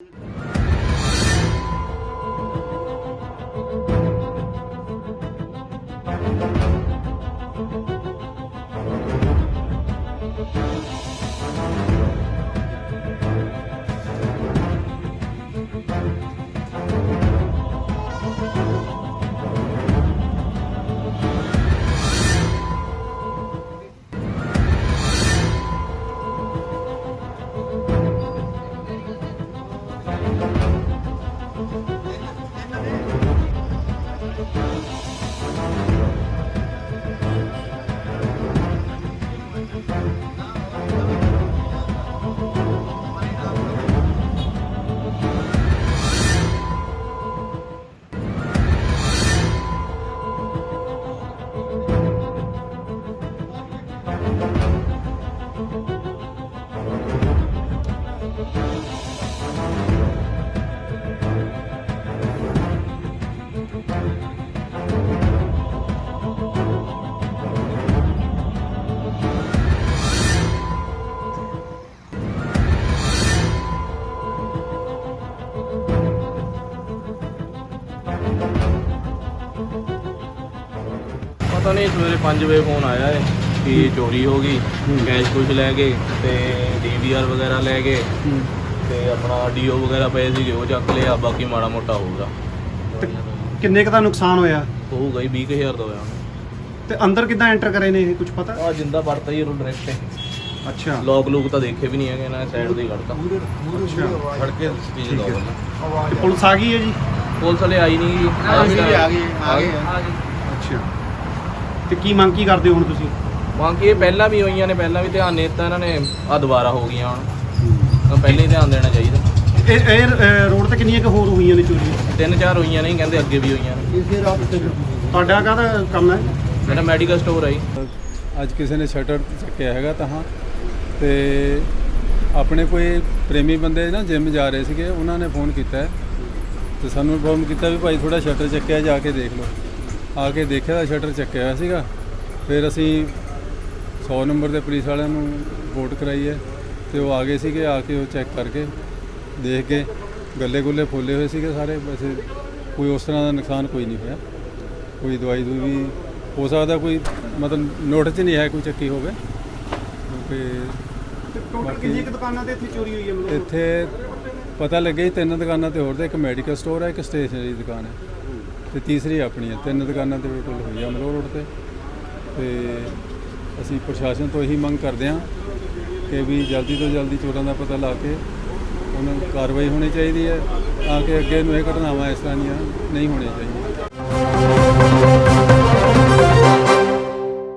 you ਪਤਾ ਨਹੀਂ ਸਵੇਰੇ 5 ਵਜੇ ਫੋਨ ਆਇਆ ਹੈ ਕਿ ਚੋਰੀ ਹੋ ਗਈ ਕੈਸ਼ ਕੁਝ ਲੈ ਗਏ ਤੇ ਡੀਵੀਆਰ ਵਗੈਰਾ ਲੈ ਗਏ। ਤੇ ਆਪਣਾ ਡੀਓ ਵਗੈਰਾ ਪਏ ਸੀਗੇ ਉਹ ਚੱਕ ਲਿਆ ਬਾਕੀ ਮਾੜਾ ਮੋਟਾ ਹੋਊਗਾ ਤੇ ਕਿੰਨੇ ਕੁ ਦਾ ਨੁਕਸਾਨ ਹੋਇਆ? ਹੋਊਗਾ ਹੀ 20000 ਦਾ ਹੋਇਆ। ਤੇ ਅੰਦਰ ਕਿੱਦਾਂ ਐਂਟਰ ਕਰੇ ਨੇ ਇਹ ਕੁਝ ਪਤਾ? ਆ ਜਿੰਦਾ ਵੜਤਾ ਹੀ ਉਹ ਡਾਇਰੈਕਟ ਅੱਛਾ। ਲੋਕ ਲੂਕ ਤਾਂ ਦੇਖੇ ਵੀ ਨਹੀਂ ਹੈਗੇ ਨਾ ਸਾਈਡ ਦੇ ਹੀ ਕੱਢਤਾ। ਅੱਛਾ। ਫੜ ਕੇ ਸਟੇਜ ਠੀਕ ਹੈ। ਤੇ ਪੁਲਿਸ ਆ ਗਈ ਹੈ ਜੀ? ਪੁਲਿਸ ਵਾਲੇ ਆਈ ਨਹੀਂ ਜੀ। ਆ ਗਏ, ਆ ਗਏ, ਆ ਗਏ। ਅੱਛਾ। ਤੇ ਕੀ ਮੰਗ ਕੀ ਕਰਦੇ ਹੋ ਹੁਣ ਤੁਸੀਂ? ਮੰਗ ਇਹ ਪਹਿਲਾਂ ਵੀ ਹੋਈਆਂ ਨੇ ਪਹਿਲਾਂ ਵੀ ਧਿਆਨ ਨਹੀਂ ਦਿੱਤਾ ਇਹਨਾਂ ਨੇ। ਆ ਦੁਬਾਰਾ ਹੋ ਗਈਆਂ ਹੁਣ। ਤਾਂ ਪਹਿਲਾਂ ਹੀ ਧਿਆਨ ਦੇਣਾ ਚਾਹੀਦਾ। ਇਹ ਇਹ ਰੋਡ ਤੇ ਕਿੰਨੀਆਂ ਕੁ ਹੋਰ ਹੋਈਆਂ ਨੇ ਚੋਰੀਆਂ? ਤਿੰਨ ਚਾਰ ਹੋਈਆਂ ਨਹੀਂ ਕਹਿੰਦੇ ਅੱਗੇ ਵੀ ਹੋਈਆਂ ਨੇ। ਤੁਹਾਡਾ ਕਾਹਦਾ ਕੰਮ ਹੈ? ਮੇਰਾ ਮੈਡੀਕਲ ਸਟੋਰ ਹੈ ਜੀ। ਅੱਜ ਕਿਸੇ ਨੇ ਸ਼ਟਰ ਚੱਕਿਆ ਹੈਗਾ ਤਾਂ ਹਾਂ। ਤੇ ਆਪਣੇ ਕੋਈ ਪ੍ਰੇਮੀ ਬੰਦੇ ਨਾ ਜਿਮ ਜਾ ਰਹੇ ਸੀਗੇ ਉਹਨਾਂ ਨੇ ਫੋਨ ਕੀਤਾ ਹੈ। ਤੇ ਸਾਨੂੰ ਇਨਫੋਰਮ ਕੀਤਾ ਵੀ ਭਾਈ ਥੋੜਾ ਸ਼ਟਰ ਚੱਕਿਆ ਜਾ ਕੇ ਦੇਖ ਲਓ। ਆ ਕੇ ਦੇਖਿਆ ਤਾਂ ਸ਼ਟਰ ਚੱਕਿਆ ਹੋਇਆ ਸੀਗਾ। ਫਿਰ ਅਸੀਂ 100 ਨੰਬਰ ਦੇ ਪੁਲਿਸ ਵਾਲਿਆਂ ਨੂੰ ਰਿਪੋਰਟ ਕਰਾਈ ਹੈ। ਤੇ ਉਹ ਆ ਗਏ ਸੀਗੇ ਆ ਕੇ ਉਹ ਚੈੱਕ ਕਰਕੇ ਦੇਖ ਕੇ ਗੱਲੇ ਗੁੱਲੇ ਫੋਲੇ ਹੋਏ ਸੀਗੇ ਸਾਰੇ ਵੈਸੇ ਕੋਈ ਉਸ ਤਰ੍ਹਾਂ ਦਾ ਨੁਕਸਾਨ ਕੋਈ ਨਹੀਂ ਹੋਇਆ। ਕੋਈ ਦਵਾਈ ਦੂਈ ਵੀ ਹੋ ਸਕਦਾ ਕੋਈ ਮਤਲਬ ਨੋਟਿਸ 'ਚ ਨਹੀਂ ਹੈ ਕੋਈ ਚੱਕੀ ਹੋਵੇ। ਕਿਉਂਕਿ ਤੇ ਟੋਟਲ ਕਿੰਨੀਆਂ ਕੁ ਦੁਕਾਨਾਂ ਤੇ ਇੱਥੇ ਚੋਰੀ ਹੋਈ ਹੈ ਮਤਲਬ? ਇੱਥੇ ਪਤਾ ਲੱਗਿਆ ਜੀ ਤਿੰਨ ਦੁਕਾਨਾਂ ਤੇ ਹੋਰ ਤੇ ਇੱਕ ਮੈਡੀਕਲ ਸਟੋਰ ਹੈ ਇੱਕ ਸਟੇਸ਼ਨਰੀ ਦੁਕਾਨ ਹੈ। ਤੇ ਤੀਸਰੀ ਆਪਣੀ ਹੈ ਤਿੰਨ ਦੁਕਾਨਾਂ ਤੇ ਟੋਟਲ ਹੋਈ ਆ ਅਮਲੋਹ ਰੋਡ ਤੇ। ਤੇ ਅਸੀਂ ਪ੍ਰਸ਼ਾਸਨ ਤੋਂ ਇਹੀ ਮੰਗ ਕਰਦੇ ਹਾਂ ਕਿ ਵੀ ਜਲਦੀ ਤੋਂ ਜਲਦੀ ਚੋਰਾਂ ਦਾ ਪਤਾ ਲਾ ਕੇ ਉਹਨਾਂ ਨੂੰ ਕਾਰਵਾਈ ਹੋਣੀ ਚਾਹੀਦੀ ਹੈ, ਤਾਂ ਕਿ ਅੱਗੇ ਨੂੰ ਇਹ ਘਟਨਾਵਾਂ ਇਸ ਤਰ੍ਹਾਂ ਦੀਆਂ ਨਹੀਂ ਹੋਣੀਆਂ ਚਾਹੀਦੀਆਂ।